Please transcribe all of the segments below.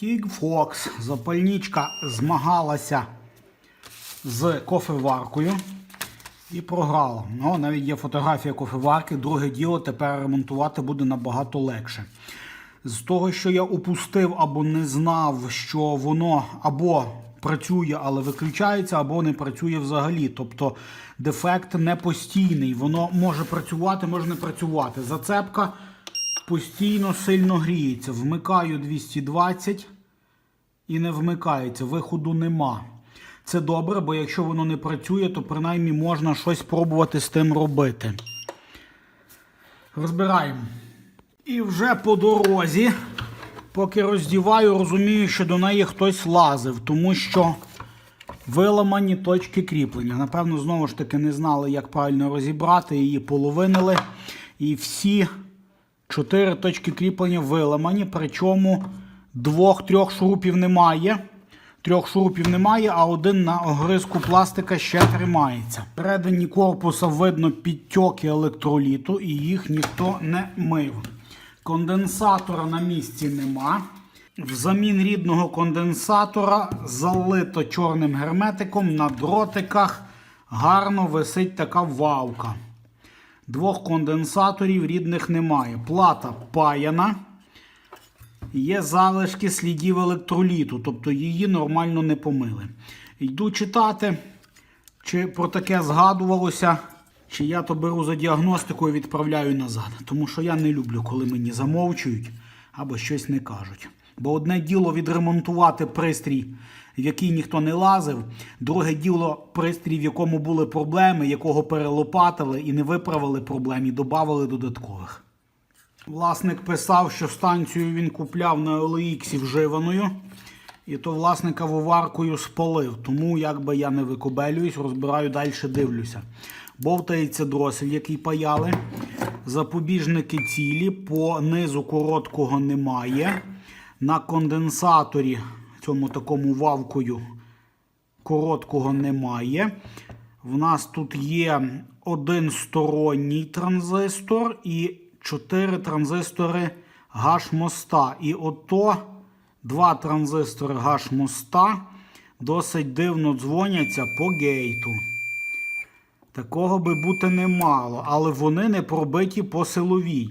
Тігфокс. Запальничка змагалася з кофеваркою і програла. Ну, навіть є фотографія кофеварки. Друге діло тепер ремонтувати буде набагато легше. З того, що я упустив або не знав, що воно або працює, але виключається, або не працює взагалі. Тобто дефект не постійний. Воно може працювати, може не працювати. Зацепка постійно сильно гріється. Вмикаю 220 і не вмикається. Виходу нема. Це добре, бо якщо воно не працює, то принаймні можна щось пробувати з тим робити. Розбираємо. І вже по дорозі, поки роздіваю, розумію, що до неї хтось лазив, тому що виламані точки кріплення. Напевно, знову ж таки не знали, як правильно розібрати, її половинили. І всі чотири точки кріплення виламані, причому двох-трьох шурупів немає. Трьох шурупів немає, а один на огризку пластика ще тримається. Всередині корпуса видно підтьоки електроліту і їх ніхто не мив. Конденсатора на місці нема. Взамін рідного конденсатора залито чорним герметиком на дротиках. Гарно висить така вавка. Двох конденсаторів рідних немає. Плата паяна. Є залишки слідів електроліту, тобто її нормально не помили. Йду читати, чи про таке згадувалося, чи я то беру за діагностикою і відправляю назад. Тому що я не люблю, коли мені замовчують або щось не кажуть. Бо одне діло відремонтувати пристрій, в який ніхто не лазив, друге діло пристрій, в якому були проблеми, якого перелопатили і не виправили проблем, і додали додаткових. Власник писав, що станцію він купляв на OLX вживаною, і то власника воваркою спалив. Тому якби я не викобелююсь, розбираю далі, дивлюся. Бовтається дросель, який паяли. Запобіжники цілі, по низу короткого немає. На конденсаторі, цьому такому вавкою, короткого немає. В нас тут є один сторонній транзистор і чотири транзистори гаш-моста. І ото два транзистори гаш-моста досить дивно дзвоняться по гейту. Такого би бути не мало, але вони не пробиті по силовій.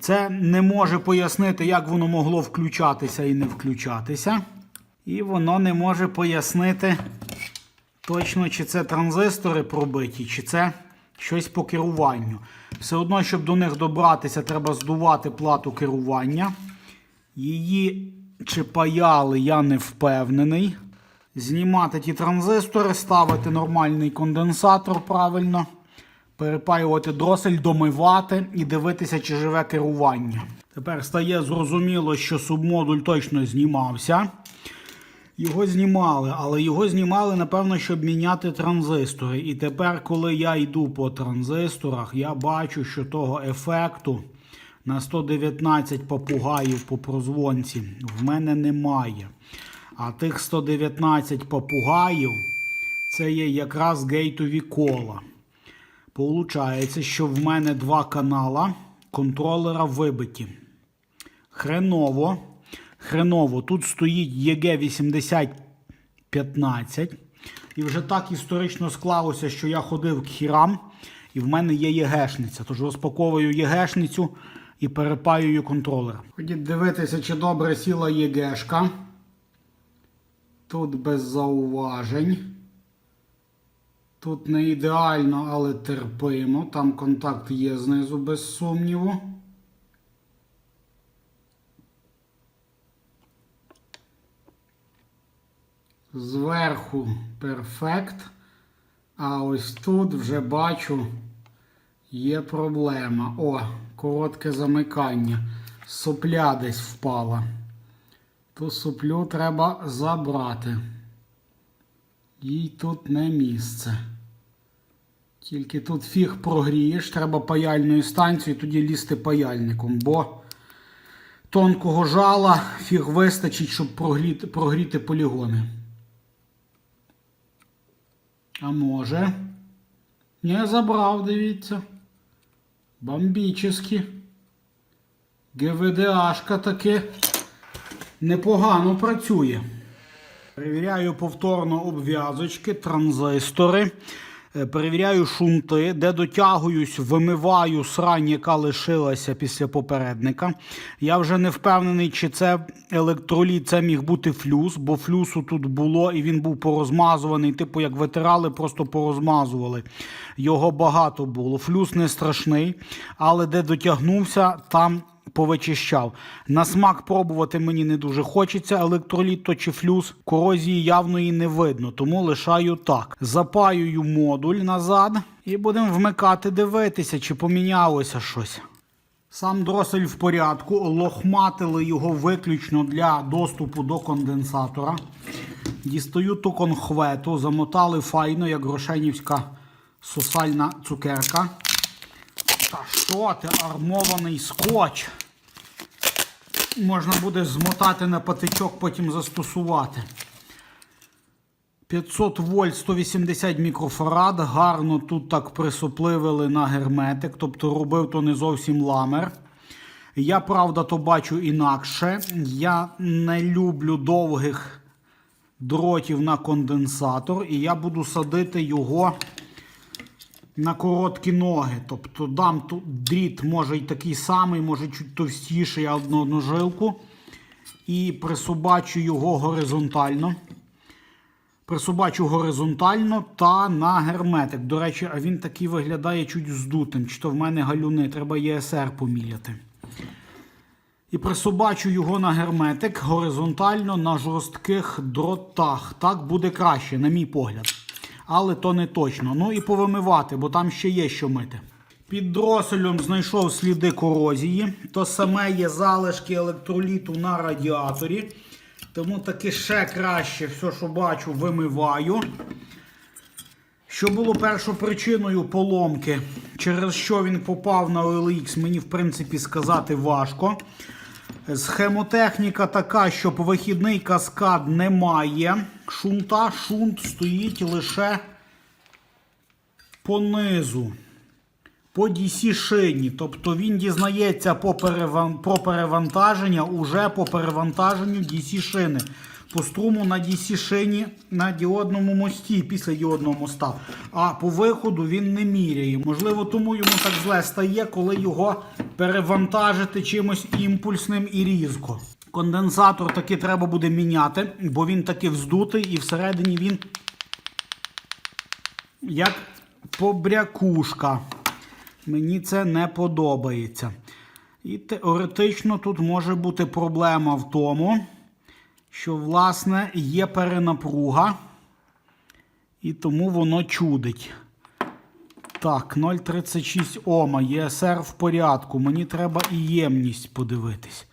Це не може пояснити, як воно могло включатися і не включатися. І воно не може пояснити точно, чи це транзистори пробиті, чи це щось по керуванню. Все одно, щоб до них добратися, треба здувати плату керування. Її чи паяли, я не впевнений. Знімати ті транзистори, ставити нормальний конденсатор правильно, перепаювати дросель, домивати і дивитися, чи живе керування. Тепер стає зрозуміло, що субмодуль точно знімався. Його знімали, але його знімали, напевно, щоб міняти транзистори. І тепер, коли я йду по транзисторах, я бачу, що того ефекту на 119 попугаїв по прозвонці в мене немає. А тих 119 попугаїв це є якраз гейтові кола. Получається, що в мене два канала контролера вибиті. Хреново. Хреново. Тут стоїть ЄГ8015. І вже так історично склалося, що я ходив к хірам, і в мене є ЄГшниця. Тож розпаковую ЄГшницю і перепаюю контролер. Ходіть дивитися, чи добре сіла ЄГшка. Тут без зауважень. Тут не ідеально, але терпимо. Там контакт є знизу без сумніву. Зверху перфект. А ось тут вже бачу є проблема. О, коротке замикання. Сопля десь впала. Ту соплю треба забрати. Їй тут не місце. Тільки тут фіг прогрієш, треба паяльною станцією, тоді лізти паяльником, бо тонкого жала фіг вистачить, щоб прогріти, прогріти полігони. А може? Не забрав, дивіться. Бомбічески. ГВДАшка таки Непогано працює. Перевіряю повторно обв'язочки, транзистори. Е, Перевіряю шунти, де дотягуюсь, вимиваю срань, яка лишилася після попередника. Я вже не впевнений, чи це електроліт, це міг бути флюс, бо флюсу тут було і він був порозмазуваний. Типу, як витирали, просто порозмазували. Його багато було. Флюс не страшний, але де дотягнувся, там повичищав. На смак пробувати мені не дуже хочеться. Електроліт то чи флюс. Корозії явної не видно, тому лишаю так. Запаюю модуль назад і будемо вмикати, дивитися, чи помінялося щось. Сам дросель в порядку, лохматили його виключно для доступу до конденсатора. Дістаю ту конхвету, замотали файно, як грошенівська сосальна цукерка. Та що ти, армований скотч? Можна буде змотати на патичок, потім застосувати. 500 вольт 180 мікрофарад. Гарно тут так присопливили на герметик, тобто робив то не зовсім ламер. Я, правда, то бачу інакше. Я не люблю довгих дротів на конденсатор, і я буду садити його на короткі ноги. Тобто дам тут дріт, може й такий самий, може чуть товстіший, одну одну жилку. І присобачу його горизонтально. Присобачу горизонтально та на герметик. До речі, а він такий виглядає чуть здутим. Чи то в мене галюни, треба ЄСР поміряти. І присобачу його на герметик горизонтально на жорстких дротах. Так буде краще, на мій погляд. Але то не точно. Ну і повимивати, бо там ще є що мити. Під дроселем знайшов сліди корозії. То саме є залишки електроліту на радіаторі. Тому таки ще краще все, що бачу, вимиваю. Що було першопричиною поломки, через що він попав на OLX, мені в принципі сказати важко. Схемотехніка така, що вихідний каскад немає. Шунта, шунт стоїть лише по низу, по DC шині. Тобто він дізнається по переван... про перевантаження уже по перевантаженню DC шини. По струму на DC шині на діодному мості після діодного моста. А по виходу він не міряє. Можливо, тому йому так зле стає, коли його перевантажити чимось імпульсним і різко. Конденсатор таки треба буде міняти, бо він таки вздутий і всередині він як побрякушка. Мені це не подобається. І теоретично тут може бути проблема в тому, що, власне, є перенапруга, і тому воно чудить. Так, 0,36 Ома, ЄСР в порядку. Мені треба і ємність подивитись.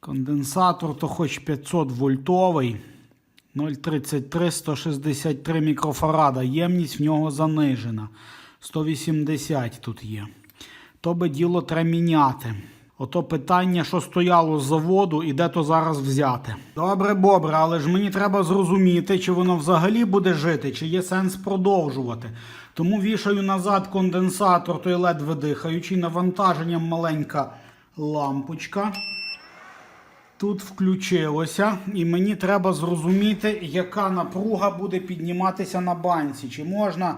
Конденсатор то хоч 500 вольтовий. 0,33 163 мікрофарада. Ємність в нього занижена. 180 тут є. То би діло треба міняти. Ото питання, що стояло з заводу і де то зараз взяти. Добре, бобре, але ж мені треба зрозуміти, чи воно взагалі буде жити, чи є сенс продовжувати. Тому вішаю назад конденсатор, той лед видихаючий, навантаженням маленька лампочка. Тут включилося, і мені треба зрозуміти, яка напруга буде підніматися на банці. Чи можна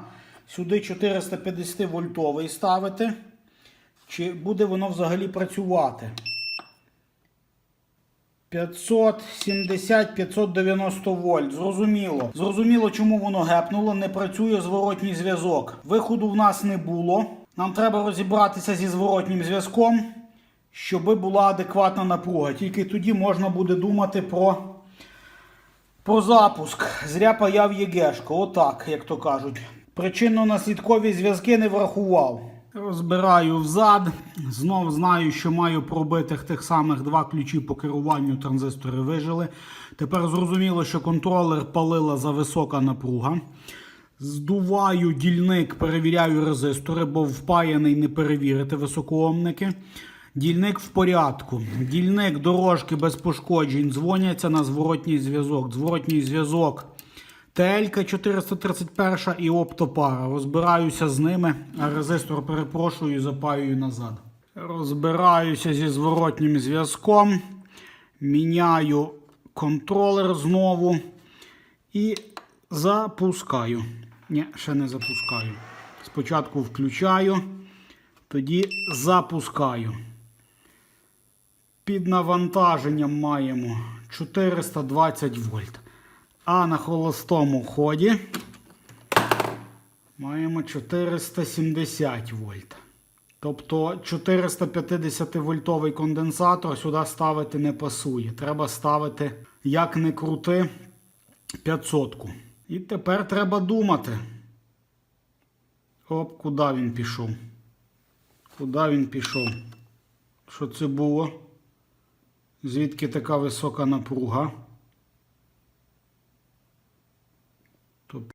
сюди 450 вольтовий ставити, чи буде воно взагалі працювати. 570-590 вольт. Зрозуміло. Зрозуміло, чому воно гепнуло. Не працює зворотній зв'язок. Виходу в нас не було. Нам треба розібратися зі зворотнім зв'язком, щоб була адекватна напруга. Тільки тоді можна буде думати про, про запуск. Зря паяв ЄГЕшко. Отак, як то кажуть. Причинно-наслідкові зв'язки не врахував. Розбираю взад. Знов знаю, що маю пробитих тих самих два ключі по керуванню транзистори вижили. Тепер зрозуміло, що контролер палила за висока напруга. Здуваю дільник, перевіряю резистори, бо впаяний не перевірити високоомники. Дільник в порядку. Дільник дорожки без пошкоджень. Дзвоняться на зворотній зв'язок. Зворотній зв'язок. ТЛ 431 і оптопара. Розбираюся з ними, резистор перепрошую запаюю назад. Розбираюся зі зворотнім зв'язком. Міняю контролер знову і запускаю. Ні, ще не запускаю. Спочатку включаю, тоді запускаю. Під навантаженням маємо 420 вольт. А на холостому ході маємо 470 вольт. Тобто 450 вольтовий конденсатор сюди ставити не пасує. Треба ставити, як не крути, 500. -ку. І тепер треба думати. Оп, куди він пішов? Куди він пішов? Що це було? Звідки така висока напруга? То п***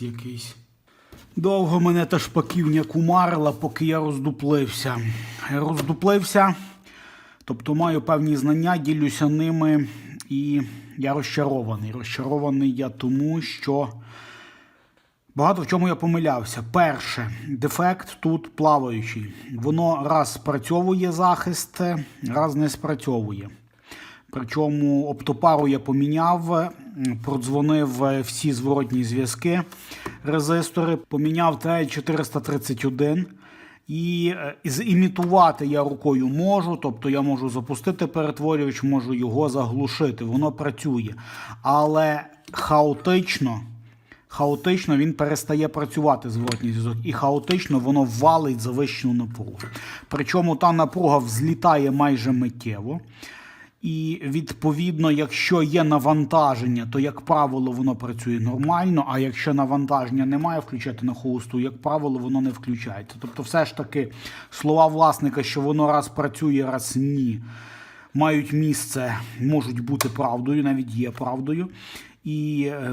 якийсь. Довго мене та шпаківня кумарила, поки я роздуплився. Роздуплився, тобто маю певні знання, ділюся ними, і я розчарований. Розчарований я тому, що багато в чому я помилявся. Перше, дефект тут плаваючий. Воно раз спрацьовує захист, раз не спрацьовує. Причому оптопару я поміняв, продзвонив всі зворотні зв'язки, резистори, поміняв ТЛ431. І е, зімітувати я рукою можу, тобто я можу запустити перетворювач, можу його заглушити, воно працює. Але хаотично, хаотично він перестає працювати зворотній зв'язок, і хаотично воно валить завищену напругу. Причому та напруга взлітає майже миттєво. І відповідно, якщо є навантаження, то як правило воно працює нормально. А якщо навантаження немає, включати на холосту, як правило, воно не включається. Тобто, все ж таки, слова власника, що воно раз працює, раз ні, мають місце, можуть бути правдою, навіть є правдою. І е,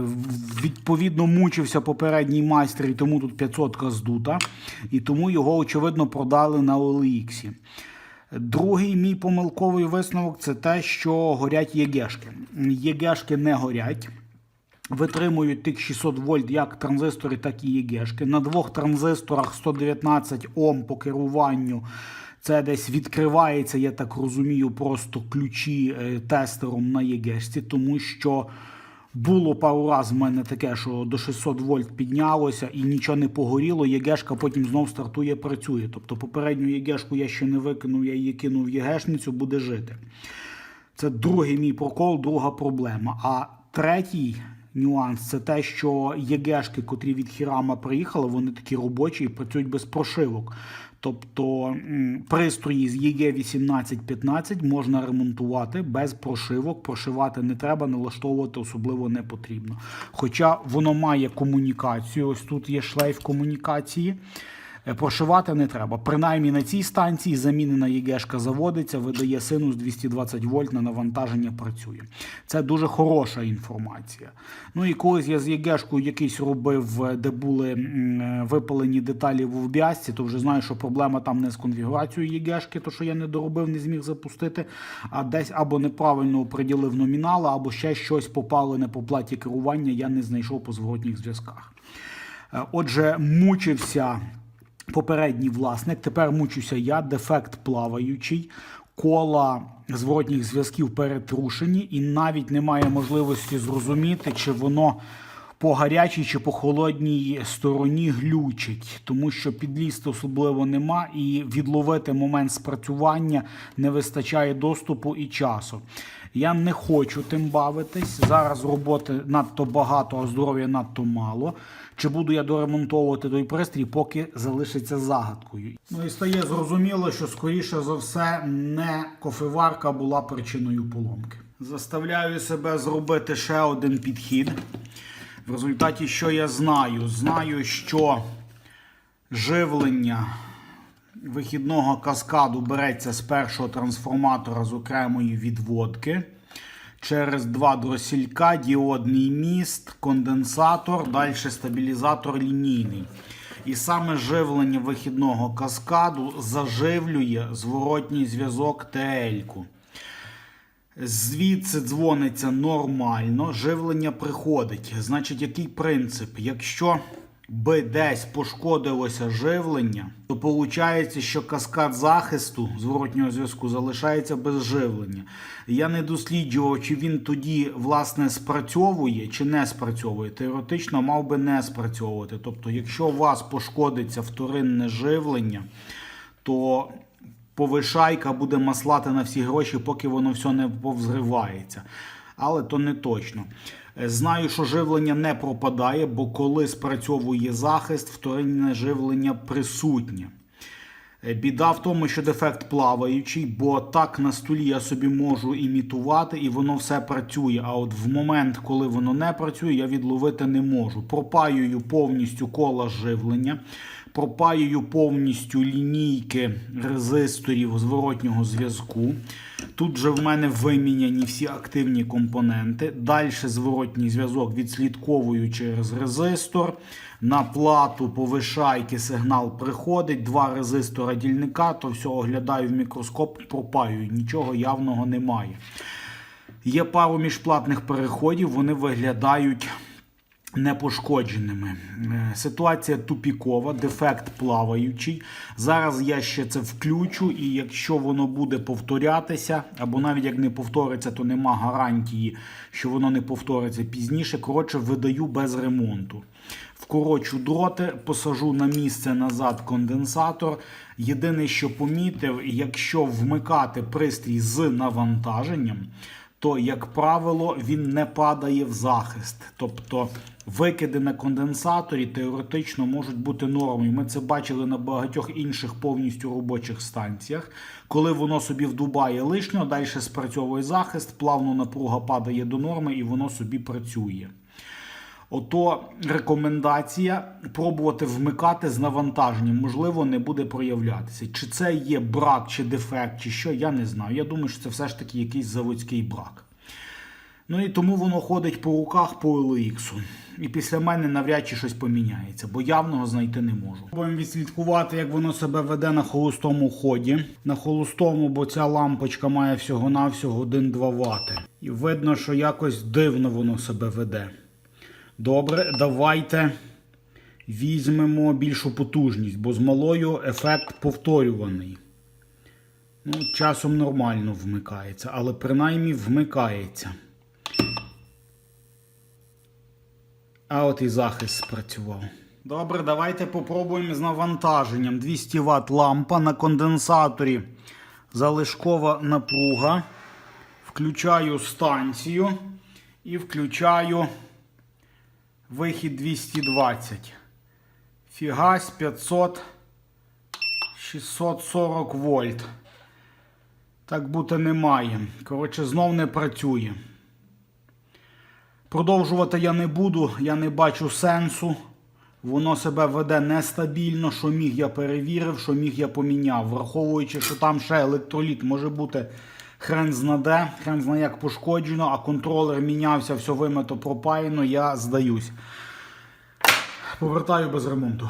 відповідно мучився попередній майстер, і тому тут 500 здута, і тому його очевидно продали на OLX. Другий мій помилковий висновок це те, що горять єгешки. Єгешки не горять. Витримують тих 600 вольт як транзистори, так і єгешки. На двох транзисторах 119 Ом по керуванню. Це десь відкривається, я так розумію, просто ключі е, тестером на єгешці, тому що було пару разів в мене таке, що до 600 вольт піднялося і нічого не погоріло. ЄГЕшка потім знов стартує, працює. Тобто попередню ЄГЕшку я ще не викинув, я її кинув в ЄГЕшницю, буде жити. Це другий мій прокол, друга проблема. А третій нюанс це те, що ЄГЕшки, котрі від Хірама приїхали, вони такі робочі і працюють без прошивок. Тобто пристрої з ЄГ1815 можна ремонтувати без прошивок. Прошивати не треба, налаштовувати особливо не потрібно. Хоча воно має комунікацію, ось тут є шлейф комунікації. Е, Прошивати не треба. Принаймні на цій станції замінена ЄГЕшка заводиться, видає синус 220 вольт на навантаження працює. Це дуже хороша інформація. Ну і колись я з ЄГЕшкою якийсь робив, е, де були випалені деталі в обв'язці, то вже знаю, що проблема там не з конфігурацією ЄГЕшки, то що я не доробив, не зміг запустити, а десь або неправильно оприділив номінал, або ще щось попалене по платі керування, я не знайшов по зворотніх зв'язках. Е, Отже, мучився попередній власник. Тепер мучуся я, дефект плаваючий, кола зворотніх зв'язків перетрушені, і навіть немає можливості зрозуміти, чи воно по гарячій чи по холодній стороні глючить, тому що підлізти особливо нема, і відловити момент спрацювання не вистачає доступу і часу. Я не хочу тим бавитись. Зараз роботи надто багато, а здоров'я надто мало. Чи буду я доремонтовувати той пристрій, поки залишиться загадкою. Ну і стає зрозуміло, що скоріше за все не кофеварка була причиною поломки. Заставляю себе зробити ще один підхід. В результаті, що я знаю? Знаю, що живлення вихідного каскаду береться з першого трансформатора з окремої відводки. Через два дросілька, діодний міст, конденсатор, далі стабілізатор лінійний. І саме живлення вихідного каскаду заживлює зворотній зв'язок ТЛ-ку. Звідси дзвониться нормально, живлення приходить. Значить, який принцип? Якщо би десь пошкодилося живлення, то виходить, що каскад захисту зворотнього зв'язку залишається без живлення. Я не досліджував, чи він тоді власне спрацьовує чи не спрацьовує. Теоретично мав би не спрацьовувати. Тобто, якщо у вас пошкодиться вторинне живлення, то повишайка буде маслати на всі гроші, поки воно все не повзривається. Але то не точно. Е, Знаю, що живлення не пропадає, бо коли спрацьовує захист, вторинне живлення присутнє. Е, Біда в тому, що дефект плаваючий, бо так на столі я собі можу імітувати, і воно все працює. А от в момент, коли воно не працює, я відловити не можу. Пропаюю повністю кола живлення, пропаюю повністю лінійки резисторів зворотнього зв'язку. Тут же в мене виміняні всі активні компоненти. Далі зворотній зв'язок відслідковую через резистор. На плату повишайки сигнал приходить, два резистора дільника, то все оглядаю в мікроскоп, пропаю. Нічого явного немає. Є пару міжплатних переходів, вони виглядають непошкодженими. Е, Ситуація тупікова, дефект плаваючий. Зараз я ще це включу, і якщо воно буде повторятися, або навіть як не повториться, то нема гарантії, що воно не повториться пізніше. Коротше, видаю без ремонту. Вкорочу дроти, посажу на місце назад конденсатор. Єдине, що помітив, якщо вмикати пристрій з навантаженням, то, як правило, він не падає в захист. Тобто викиди на конденсаторі теоретично можуть бути нормою. Ми це бачили на багатьох інших повністю робочих станціях. Коли воно собі вдубає лишнього, далі спрацьовує захист, плавно напруга падає до норми і воно собі працює. Ото рекомендація пробувати вмикати з навантаженням, можливо, не буде проявлятися. Чи це є брак, чи дефект, чи що, я не знаю. Я думаю, що це все ж таки якийсь заводський брак. Ну і тому воно ходить по руках по LX. І після мене навряд чи щось поміняється, бо явного знайти не можу. Будемо відслідкувати, як воно себе веде на холостому ході. На холостому, бо ця лампочка має всього-навсього 1-2 Вт. І видно, що якось дивно воно себе веде. Добре, давайте візьмемо більшу потужність, бо з малою ефект повторюваний. Ну, часом нормально вмикається, але принаймні вмикається. А от і захист спрацював. Добре, давайте попробуємо з навантаженням. 200 Вт лампа на конденсаторі залишкова напруга. Включаю станцію і включаю вихід 220. Фігась 500 640 вольт. Так бути немає. Коротше, знов не працює. Продовжувати я не буду, я не бачу сенсу. Воно себе веде нестабільно, що міг я перевірив, що міг я поміняв. Враховуючи, що там ще електроліт може бути хрен знаде, хрен знає як пошкоджено, а контролер мінявся, все вимито пропаяно, я здаюсь. Повертаю без ремонту.